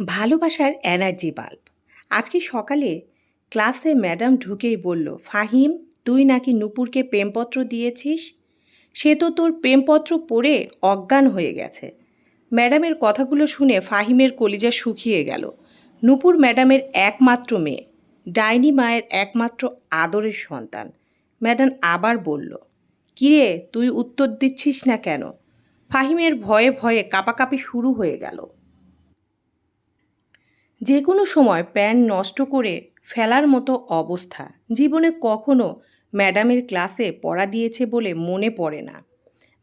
ভালোবাসার energy bulb. আজকে সকালে ক্লাসে ম্যাডাম ঢুকেই বলল, ফাহিম, তুই নাকি নূপুরকে প্রেমপত্র দিয়েছিস? সে তো তোর প্রেমপত্র পড়ে অজ্ঞান হয়ে গেছে। ম্যাডামের কথাগুলো শুনে ফাহিমের কলিজা শুকিয়ে গেল। নূপুর ম্যাডামের একমাত্র মেয়ে, ডাইনি মায়ের একমাত্র আদরের সন্তান। ম্যাডাম আবার বলল, কিরে, তুই উত্তর দিচ্ছিস না কেন? ফাহিমের ভয়ে ভয়ে কাপাকাপি শুরু হয়ে গেল। যে কোনো সময় প্যান নষ্ট করে ফেলার মতো অবস্থা। জীবনে কখনো ম্যাডামের ক্লাসে পড়া দিয়েছে বলে মনে পড়ে না।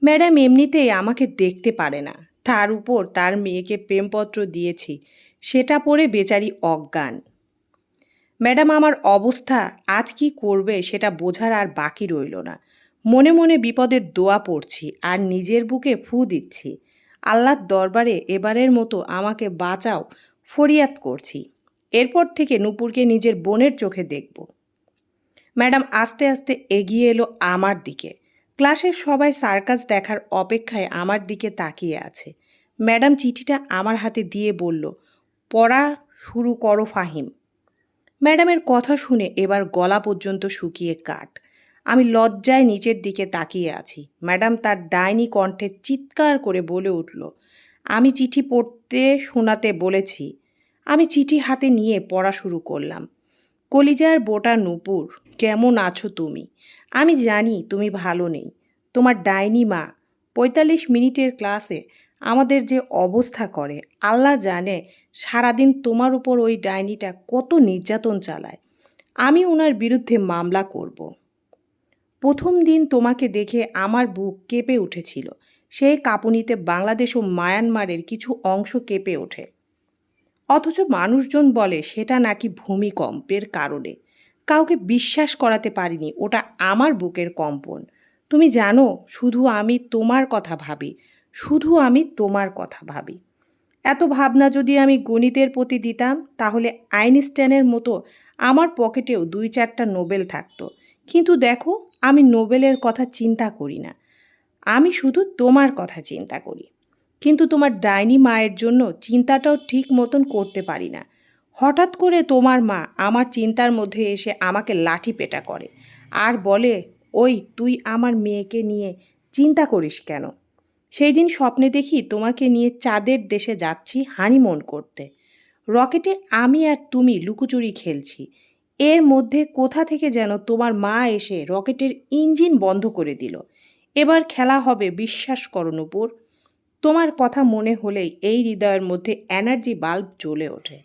ম্যাডাম এমনিতেই আমাকে দেখতে পারে না। তার উপর তার মেয়েকে প্রেমপত্র দিয়েছি। সেটা পড়ে বেচারি অজ্ঞান। ম্যাডাম, আমার অবস্থা আজ কি করবে সেটা বোঝার আর বাকি রইল না। মনে মনে বিপদের দোয়া পড়ছি আর নিজের বুকে ফু দিচ্ছি। আল্লাহর দরবারে এবারের মতো আমাকে বাঁচাও ফরিয়াদ করছি। এরপর থেকে নূপুরকে নিজের বোনের চোখে দেখব। ম্যাডাম আস্তে আস্তে এগিয়ে এলো আমার দিকে। ক্লাসের সবাই সার্কাস দেখার অপেক্ষায় আমার দিকে তাকিয়ে আছে। ম্যাডাম চিঠিটা আমার হাতে দিয়ে বলল, পড়া শুরু করো ফাহিম। ম্যাডামের কথা শুনে এবার গলা পর্যন্ত শুকিয়ে কাট আমি লজ্জায় নিচের দিকে তাকিয়ে আছি। ম্যাডাম তার ডাইনি কণ্ঠে চিৎকার করে বলে উঠল আমি চিঠি পড়তে শোনাতে বলেছি। আমি চিঠি হাতে নিয়ে পড়া শুরু করলাম। কলিজার বোটা নূপুর, কেমন আছো তুমি? আমি জানি তুমি ভালো নেই। তোমার ডাইনি মা, পঁয়তাল্লিশ মিনিটের ক্লাসে আমাদের যে অবস্থা করে, আল্লাহ জানে সারাদিন তোমার উপর ওই ডাইনিটা কত নির্যাতন চালায়। আমি ওনার বিরুদ্ধে মামলা করব। প্রথম দিন তোমাকে দেখে আমার বুক কেঁপে উঠেছিল। সেই কাঁপুনিতে বাংলাদেশ ও মায়ানমারের কিছু অংশ কেঁপে ওঠে। অথচ মানুষজন বলে সেটা নাকি ভূমিকম্পের কারণে। কাউকে বিশ্বাস করাতে পারিনি, ওটা আমার বুকের কম্পন। তুমি জানো, শুধু আমি তোমার কথা ভাবি, শুধু আমি তোমার কথা ভাবি। এত ভাবনা যদি আমি গণিতের প্রতি দিতাম, তাহলে আইনস্টাইনের মতো আমার পকেটেও দুই চারটা নোবেল থাকতো। কিন্তু দেখো, আমি নোবেলের কথা চিন্তা করি না। আমি শুধু তোমার কথা চিন্তা করি। কিন্তু তোমার ডাইনি মায়ের জন্য চিন্তাটাও ঠিক মতন করতে পারি না। হঠাৎ করে তোমার মা আমার চিন্তার মধ্যে এসে আমাকে লাঠি পেটা করে আর বলে, ওই, তুই আমার মেয়েকে নিয়ে চিন্তা করিস কেন? সেই দিন স্বপ্নে দেখি তোমাকে নিয়ে চাঁদের দেশে যাচ্ছি হানিমুন করতে। রকেটে আমি আর তুমি লুকোচুরি খেলছি। এর মধ্যে কোথা থেকে যেন তোমার মা এসে রকেটের ইঞ্জিন বন্ধ করে দিল। এবার খেলা হবে, বিশ্বাস করো নূপুর। তোমার কথা মনে হলেই এই হৃদয়ের মধ্যে এনার্জি বাল্ব জ্বলে ওঠে।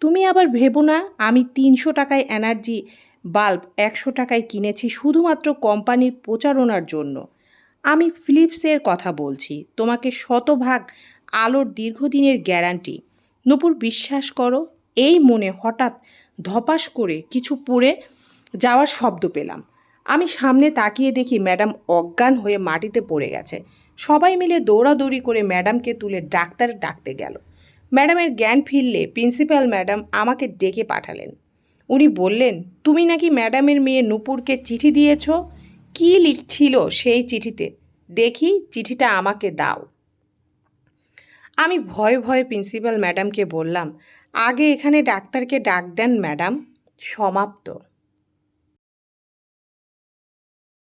তুমি আবার ভেবো না, আমি তিনশো টাকায় এনার্জি বাল্ব একশো টাকায় কিনেছি শুধুমাত্র কোম্পানির প্রচারণার জন্য। আমি ফিলিপসের কথা বলছি, তোমাকে শতভাগ আলোর দীর্ঘদিনের গ্যারান্টি নূপুর, বিশ্বাস করো, এই মনে হঠাৎ ধপাস করে কিছু পড়ে যাওয়ার শব্দ পেলাম। আমি সামনে তাকিয়ে দেখি ম্যাডাম অজ্ঞান হয়ে মাটিতে পড়ে গেছে। সবাই মিলে দৌড়াদৌড়ি করে ম্যাডামকে তুলে ডাক্তার ডাকতে গেল। ম্যাডামের জ্ঞান ফিরলে প্রিন্সিপাল ম্যাডাম আমাকে ডেকে পাঠালেন। উনি বললেন, তুমি নাকি ম্যাডামের মেয়ে নূপুরকে চিঠি দিয়েছ? কী লিখছিল সেই চিঠিতে? দেখি, চিঠিটা আমাকে দাও। আমি ভয়ে ভয়ে প্রিন্সিপাল ম্যাডামকে বললাম, আগে এখানে ডাক্তারকে ডাক দেন ম্যাডাম, সমাপ্ত।